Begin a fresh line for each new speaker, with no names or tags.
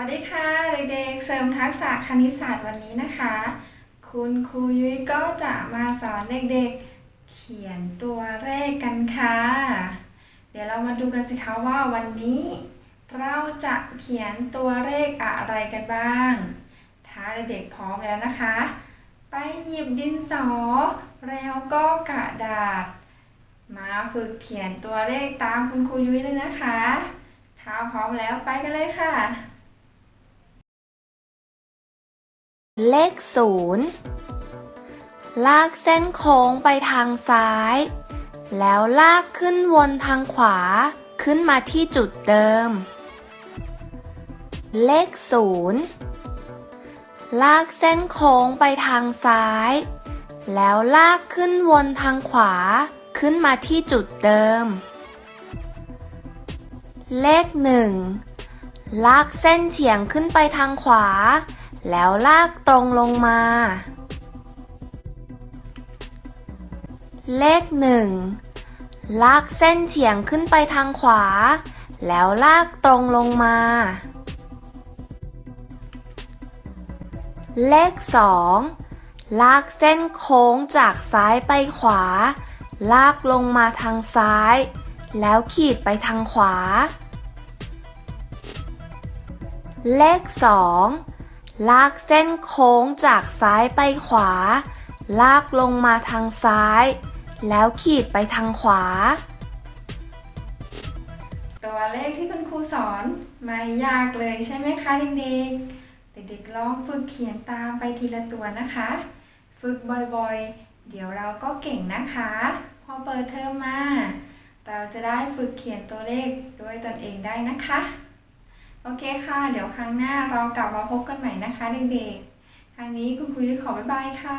วัสดีค่ะเด็กๆ เสริมทักษะคณิตศาสตร์วันนี้นะคะ คุณครูยุ้ยก็จะมาสอนเด็กๆ เขียนตัวเลขกันค่ะ เดี๋ยวเรามาดูกันสิคะว่าวันนี้ เราจะเขียนตัวเลขอะไรกันบ้าง ถ้าเด็กๆพร้อมแล้วนะคะ ไปหยิบดินสอ แล้วก็กระดาษ มาฝึกเขียนตัวเลขตามคุณครูยุ้ยเลยนะคะ ถ้าพร้อมแล้วไปกันเลยค่ะ
เลขศูนย์ลากเส้นโค้งไปทางซ้าย แล้วลากขึ้นวนทางขวาขึ้นมาที่จุดเดิม เลขศูนย์ลากเส้นโค้งไปทางซ้าย แล้วลากขึ้นวนทางขวาขึ้นมาที่จุดเดิม เลขหนึ่งลากเส้นเฉียงขึ้นไปทางขวา แล้วลากตรงลงมา เลขหนึ่งลากเส้นเฉียงขึ้นไปทางขวา แล้วลากตรงลงมา เลขสองลากเส้นโค้งจากซ้ายไปขวา ลากลงมาทางซ้าย แล้วขีดไปทางขวา เลขสอง ลากเส้นโค้งจากซ้ายไปขวา ลากลงมาทางซ้าย แล้วขีดไปทางขวา
ตัวเลขที่คุณครูสอนไม่ยากเลยใช่ไหมคะเด็กๆ เด็กๆลองฝึกเขียนตามไปทีละตัวนะคะ ฝึกบ่อยๆ เดี๋ยวเราก็เก่งนะคะ พอเปิดเทอมมา เราจะได้ฝึกเขียนตัวเลขด้วยตนเองได้นะคะ โอเคค่ะ เดี๋ยวครั้งหน้าเรากลับมาพบกันใหม่นะคะเด็กๆ ครั้งนี้คุณครูยุ้ยขอบ๊ายบายค่ะ